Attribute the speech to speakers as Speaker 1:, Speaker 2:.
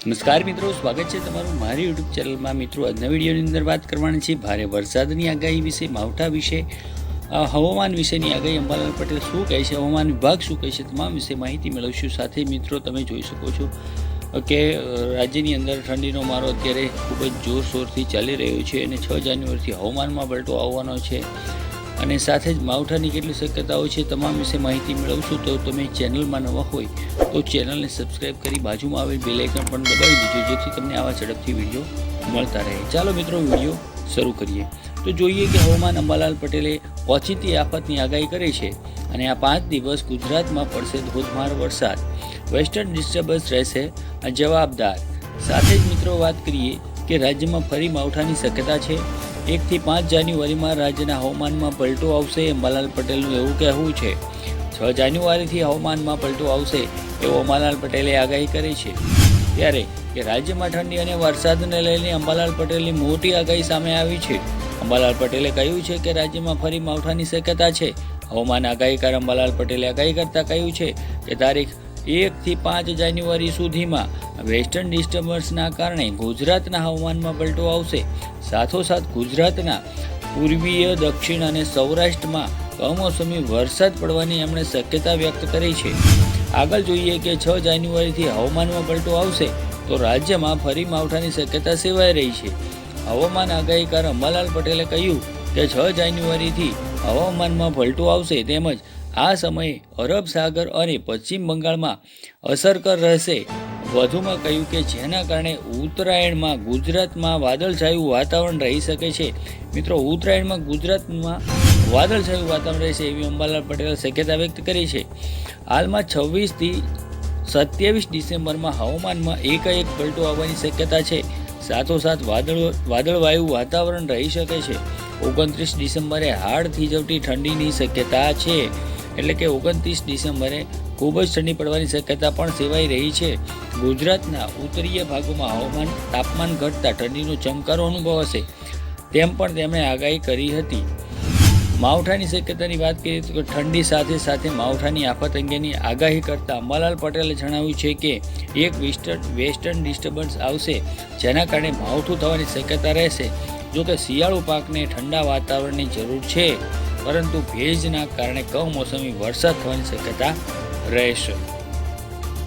Speaker 1: નમસ્કાર મિત્રો, સ્વાગત છે તમારું મારી યુટ્યુબ ચેનલમાં. મિત્રો, આજના વિડીયોની અંદર વાત કરવાની છે ભારે વરસાદની આગાહી વિશે, માવઠા વિશે હવામાન વિશેની આગાહી. અંબાલાલ પટેલ શું કહે છે, હવામાન વિભાગ શું કહે છે, તમામ વિશે માહિતી મેળવશું. સાથે મિત્રો, તમે જોઈ શકો છો કે રાજ્યની અંદર ઠંડીનો મારો અત્યારે ખૂબ જ જોરશોરથી ચાલી રહ્યો છે અને છ જાન્યુઆરીથી હવામાનમાં પલટો આવવાનો છે. અને સાથે જ માવઠાની કેટલી શક્યતાઓ છે તમામ વિશે માહિતી મેળવશું તો તમે ચેનલમાં નવા હોય તો ચેનલને સબસ્ક્રાઇબ કરી બાજુમાં આવેલ બેલ આઇકન પણ દબાવી દેજો, જેથી તમને આવા ઝડપથી વીડિયો મળતા રહે. ચાલો મિત્રો, વીડિયો શરૂ કરીએ. તો જોઈએ કે હવામાન અંબાલાલ પટેલે ઓચિતી આફતની આગાહી કરી છે અને આ પાંચ દિવસ ગુજરાતમાં પડશે ધોધમાર વરસાદ. વેસ્ટર્ન ડિસ્ટર્બન્સ રહેશે જવાબદાર. સાથે જ મિત્રો વાત કરીએ કે રાજ્યમાં ફરી માવઠાની શક્યતા છે એકથી પાંચ જાન્યુઆરીમાં રાજ્યના હવામાનમાં પલટો આવશે. અંબાલાલ પટેલનું એવું કહેવું છે. છ જાન્યુઆરીથી હવામાનમાં પલટો આવશે એવું અંબાલાલ પટેલે આગાહી કરી છે. ત્યારે કે રાજ્યમાં ઠંડી અને વરસાદને લઈને અંબાલાલ પટેલની મોટી આગાહી સામે આવી છે. અંબાલાલ પટેલે કહ્યું છે કે રાજ્યમાં ફરી માવઠાની શક્યતા છે. હવામાન આગાહીકાર અંબાલાલ પટેલે આગાહી કરતા કહ્યું છે કે તારીખ એકથી પાંચ જાન્યુઆરી સુધીમાં વેસ્ટર્ન ડિસ્ટર્બન્સના કારણે ગુજરાતના હવામાનમાં પલટો આવશે. સાથોસાથ ગુજરાતના પૂર્વીય, દક્ષિણ અને સૌરાષ્ટ્રમાં કમોસમી વરસાદ પડવાની એમણે શક્યતા વ્યક્ત કરી છે. આગળ જોઈએ કે છ જાન્યુઆરીથી હવામાનમાં પલટો આવશે તો રાજ્યમાં ફરી માવઠાની શક્યતા સેવાઈ રહી છે. હવામાન આગાહીકાર અંબાલાલ પટેલે કહ્યું કે છ જાન્યુઆરીથી હવામાનમાં પલટો આવશે તેમજ આ સમયે અરબ સાગર અને પશ્ચિમ બંગાળમાં અસરકર રહેશે. વધુમાં કહ્યું કે જેના કારણે ઉત્તરાયણમાં ગુજરાતમાં વાદળછાયું વાતાવરણ રહી શકે છે. મિત્રો, ઉત્તરાયણમાં ગુજરાતમાં વાદળછાયું વાતાવરણ રહેશે એવી અંબાલાલ પટેલે શક્યતા વ્યક્ત કરી છે. હાલમાં છવ્વીસથી સત્યાવીસ ડિસેમ્બરમાં હવામાનમાં એકાએક પલટો આવવાની શક્યતા છે. સાથોસાથ વાદળ, વાદળવાયુ વાતાવરણ રહી શકે છે. ઓગણત્રીસ ડિસેમ્બરે હાડ થીજવતી ઠંડીની શક્યતા છે. એટલે કે ઓગણત્રીસ ડિસેમ્બરે ખૂબ જ ઠંડી પડવાની શક્યતા પણ સેવાઈ રહી છે. ગુજરાતના ઉત્તરીય ભાગોમાં હવામાન તાપમાન ઘટતા ઠંડીનો ચમકારો અનુભવાશે, તેમ પણ તેમણે આગાહી કરી હતી. માવઠાની શક્યતાની વાત કરીએ તો ઠંડી સાથે સાથે માવઠાની આફત અંગેની આગાહી કરતા અંબાલાલ પટેલે જણાવ્યું છે કે એક વેસ્ટર્ન વેસ્ટર્ન ડિસ્ટર્બન્સ આવશે, જેના કારણે માવઠું થવાની શક્યતા રહેશે જો કે શિયાળુ પાકને ઠંડા વાતાવરણની જરૂર છે. પરંતુ ભેજના કારણે કમોસમી વરસાદ થવાની શક્યતા રહેશે.